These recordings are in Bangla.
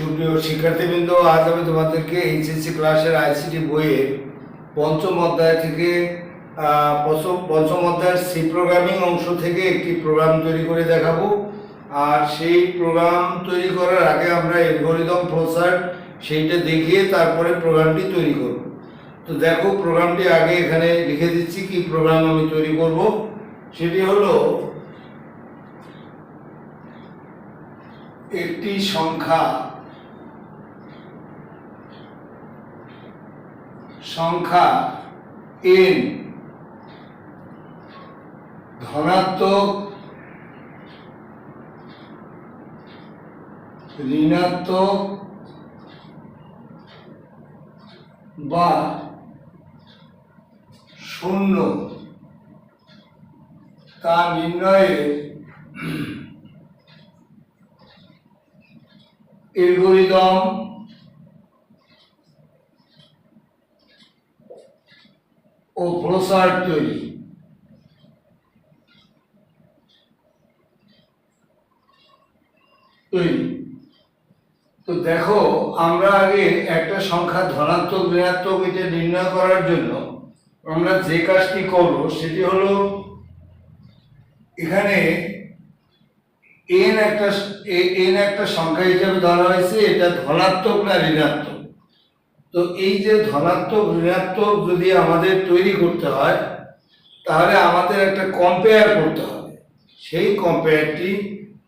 সুপ্রিয় শিক্ষার্থীবৃন্দ, আজ আমি তোমাদেরকে এইচএসসি ক্লাসের আইসিটি বইয়ের পঞ্চম অধ্যায় থেকে পঞ্চম- অধ্যায়ের সি প্রোগ্রামিং অংশ থেকে একটি প্রোগ্রাম তৈরি করে দেখাবো। আর সেই প্রোগ্রাম তৈরি করার আগে আমরা এলগোরিদম প্রসার সেইটা দেখিয়ে তারপরে প্রোগ্রামটি তৈরি করব। তো দেখো, প্রোগ্রামটি আগে এখানে লিখে দিচ্ছি, কি প্রোগ্রাম আমি তৈরি করব। সেটি হলো, একটি সংখ্যা সংখ্যা এন ধনাত্মক ঋণাত্মক বা শূন্য। তা নির্ণয়ে এলগোরিদম ও প্রসার তৈরি। তৈরি। তো দেখো, আমরা আগে একটা সংখ্যা ধনাত্মক, ঋণাত্মক এটা নির্ণয় করার জন্য আমরা যে কাজটি করব সেটি হলো এখানে এন একটা এন একটা সংখ্যা হিসেবে ধরা হয়েছে, এটা ধনাত্মক না ঋণাত্মক? তো এই যে ধনাত্মক, ঋণাত্মক যদি আমাদের তৈরি করতে হয়, তাহলে আমাদের একটা কম্পেয়ার করতে হবে। সেই কম্পেয়ারটি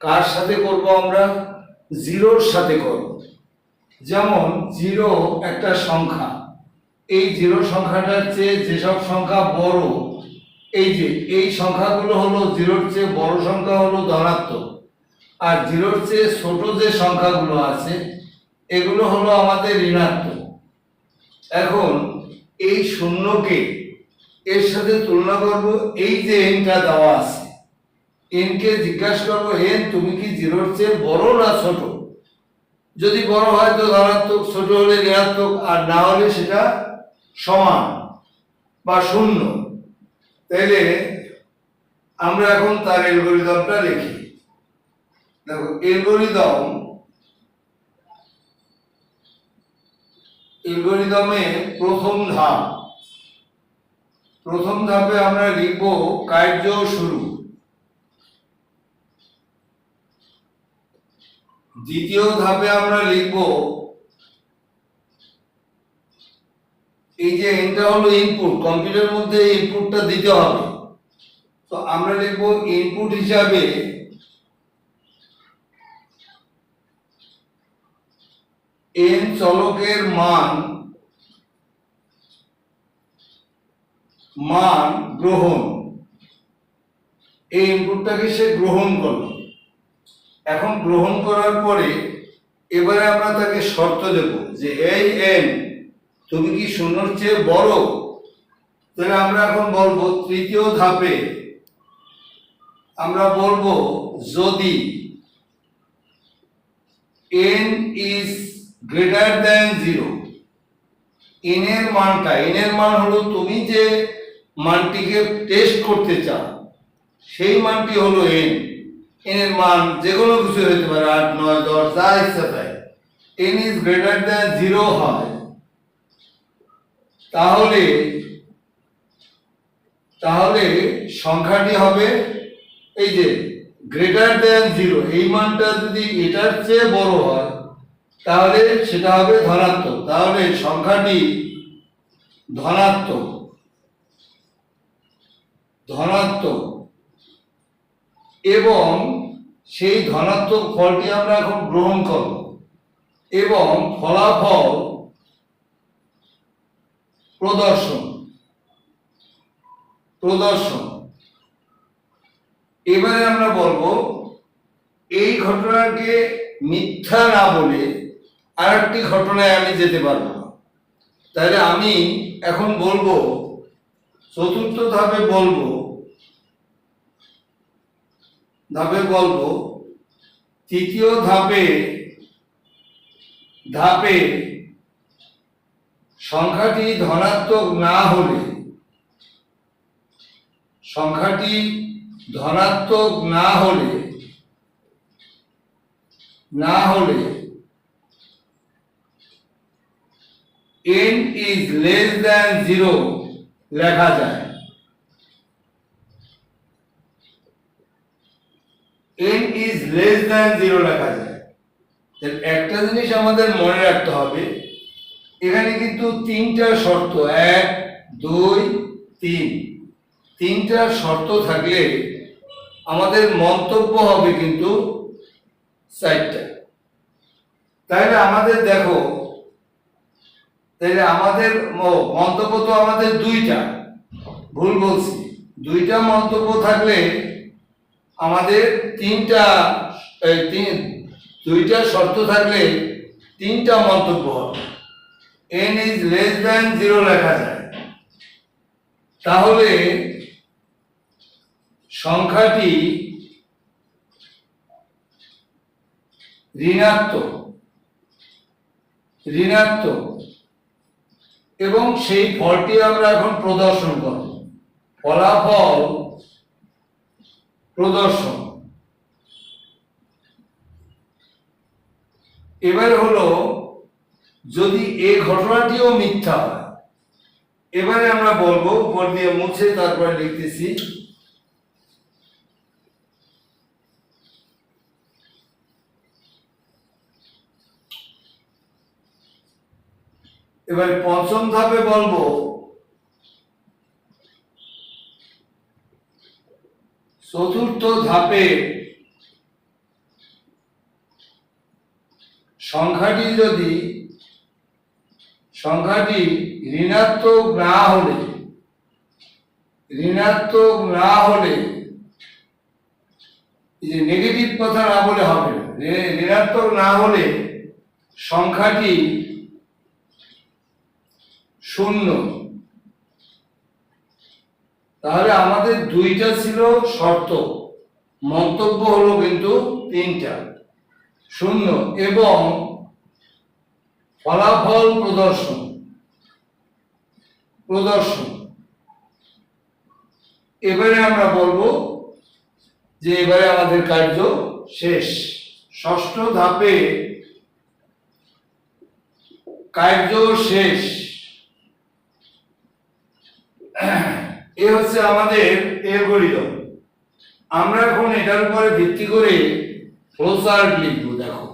কার সাথে করব আমরা? জিরোর সাথে করব। যেমন জিরো একটা সংখ্যা। এই জিরো সংখ্যাটার চেয়ে যেসব সংখ্যা বড়, এই যে, এই সংখ্যাগুলো হলো জিরোর চেয়ে বড় সংখ্যা হলো ধনাত্মক। আর জিরোর চেয়ে ছোট যে সংখ্যাগুলো আছে, এগুলো হলো আমাদের ঋণাত্মক। এখন এই শূন্যকে এর সাথে তুলনা করব, এই যে এনটা দেওয়া আছে, এনকে জিজ্ঞাসা করব এন তুমি কি জিরোর চেয়ে বড় না ছোট? যদি বড় হয় তো ধনাত্মক, ছোট হলে ঋণাত্মক, আর না হলে সেটা সমান বা শূন্য। তাইলে আমরা এখন তার এলগোরিদমটা লিখি। দেখো এলগোরিদম এলগোরিদমে প্রথম ধাপ। প্রথম ধাপে আমরা লিখব কার্য শুরু। দ্বিতীয় ধাপে আমরা লিখব, এই যে এটা হলো ইনপুট কম্পিউটার মধ্যে ইনপুটটা দিতে হবে। তো আমরা লিখব ইনপুট হিসাবে এন চলকের মান মান গ্রহণ। এই ইনপুটটাকে সে গ্রহণ করল। এখন গ্রহণ করার পরে এবারে আমরা তাকে শর্ত দেব যে, এই এন তুমি কি শূন্যর চেয়ে বড়? তাহলে আমরা এখন বলব তৃতীয় ধাপে আমরা বলব যদি n is greater than zero n এর মানটা, n এর মান হলো তুমি যে মানটিকে টেস্ট করতে চাও, সেই মানটি হলো n n এর মান যে কোনো কিছু হতে পারে, আট, নয়, দশ, যা ইচ্ছা তাই। n is greater than zero হয়। তাহলে তাহলে সংখ্যাটি হবে এই যে গ্রেটার দ্যান জিরো এই মানটা যদি এটার চেয়ে বড় হয় তাহলে সেটা হবে ধনাত্মক। তাহলে সংখ্যাটি ধনাত্মক। ধনাত্মক। এবং সেই ধনাত্মক ফলটি আমরা এখন গ্রহণ করব। এবং ফলাফল প্রদর্শন। প্রদর্শন। এবারে আমরা বলব, এই ঘটনাকে মিথ্যা না বলে আরেকটি ঘটনায় আমি যেতে পারব না। তাহলে আমি এখন বলব, চতুর্থ ধাপে বলব ধাপে বলব, তৃতীয় ধাপে ধাপে সংখ্যাটি ধনাত্মক না হলে, সংখ্যাটি ধনাত্মক না হলে না হলে n is less than zero লেখা যায়। N is less than zero লেখা যায়। একটা জিনিস আমাদের মনে রাখতে হবে, এখানে কিন্তু তিনটা শর্ত, এক, দুই, তিন। তিনটা শর্ত থাকলে আমাদের মন্তব্য হবে কিন্তু চারটা। তাহলে আমাদের দেখো তাহলে আমাদের মন্তব্য তো আমাদের দুইটা। ভুল বলছি। দুইটা মন্তব্য থাকলে আমাদের তিনটা তিন, দুইটা শর্ত থাকলে তিনটা মন্তব্য হবে। N is less than zero লেখা যায়। তাহলে সংখ্যাটি ঋণাত্মক। ঋণাত্মক। এবং সেই ফলটি আমরা এখন প্রদর্শন করব। ফলাফল প্রদর্শন। এবার হলো, যদি এ ঘটনাটিও মিথ্যা হয়, এবারে আমরা বলব, উপর দিয়ে মুছে তারপরে লিখতেছি এবারে পঞ্চম ধাপে বলব, চতুর্থ ধাপে সংখ্যাটি যদি, সংখ্যাটি ঋণাত্মক না হলে, ঋণাত্মক না হলে যে নেগেটিভ কথা না বলে হবে ঋণাত্মক না হলে সংখ্যাটি শূন্য। তাহলে আমাদের দুইটা ছিল শর্ত। মন্তব্য হলো কিন্তু তিনটা। শূন্য এবং ফলাফল প্রদর্শন। প্রদর্শন। এবারে আমরা বলব যে এবারে আমাদের কার্য শেষ। ষষ্ঠ ধাপে কার্য শেষ। এ হচ্ছে আমাদের এলগোরিদম আমরা এখন এটার উপরে ভিত্তি করে ফ্লোচার্ট লিখব, দেখো।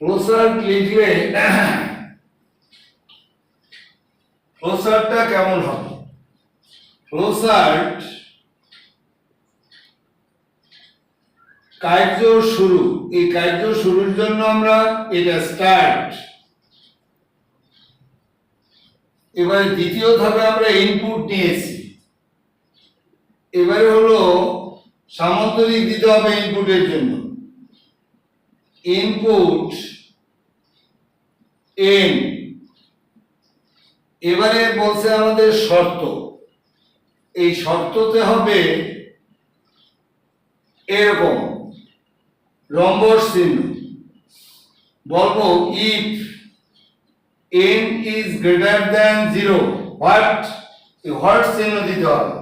ফ্লোচার্ট লিখলে ফ্লোচার্টটা কেমন হবে? ফ্লোচার্ট কার্য শুরু। এই কার্য শুরুর জন্য আমরা এটা স্টার্ট এবারে দ্বিতীয় ধাপে আমরা ইনপুট নিয়েছি। এবারে হলো সামান্তরিক দিতে হবে ইনপুটের জন্য। ইনপুট এন এবারে বলছে আমাদের শর্ত। এই শর্ততে হবে এরকম রম্বস চিহ্ন। বলব if n is greater than zero what what চিহ্ন দিতে হবে।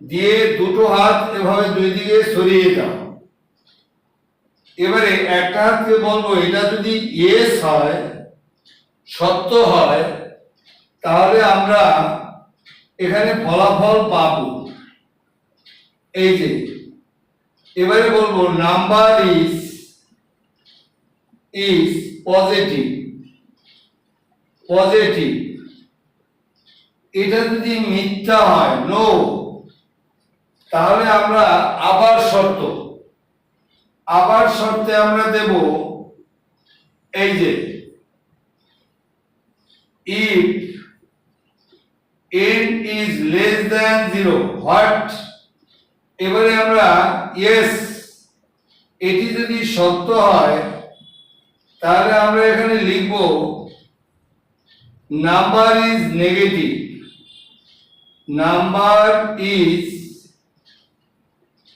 দিয়ে দুটো হাত এভাবে দুই দিকে সরিয়ে দাও এবারে একটা হাতকে বলব, এটা যদি ইয়েস হয়, সত্য হয়, তাহলে আমরা এখানে ফলাফল পাবো। এই যে, এবারে বলব number is is positive positive এটা যদি মিথ্যা হয় নো তাহলে আমরা আবার শর্ত। আবার শর্তে আমরা দেব এই যে if n is less than zero, what? এবারে আমরা ইয়েস এটি যদি সত্য হয়, তাহলে আমরা এখানে লিখব number is negative. Number is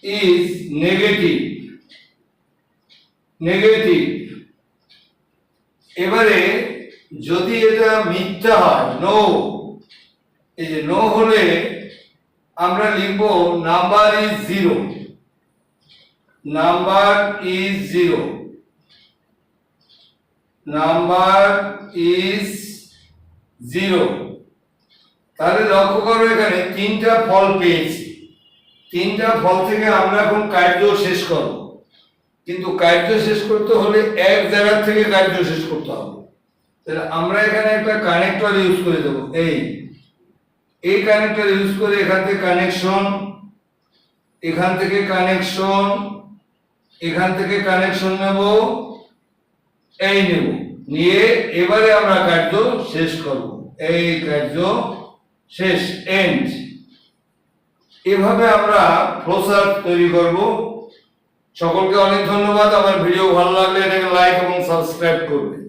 is negative. Negative. এবারে যদি এটা মিথ্যা হয় নো এই যে নো হলে আমরা লিখব number is zero number is zero number is zero. তাহলে লক্ষ্য করো এখানে তিনটা ফল পেয়েছি। তিনটা ফল থেকে আমরা এখন কার্য শেষ করব। কিন্তু কার্য শেষ করতে হলে এক জায়গা থেকে কার্য শেষ করতে হবে। তাহলে আমরা এখানে একটা কানেক্টর ইউজ করে দেব। এই। এই কানেক্টর ইউজ করে এখান থেকে কানেকশন এখান থেকে কানেকশন এখান থেকে কানেকশন নেব, এই নেব। নিয়ে এবারে আমরা কার্য শেষ করব। এই কার্য শেষ এন্ড এভাবে আমরা ফ্লোসার তৈরি করব। সকলকে অনেক ধন্যবাদ। আমার ভিডিও ভালো লাগলে এটাকে লাইক এবং সাবস্ক্রাইব করবে।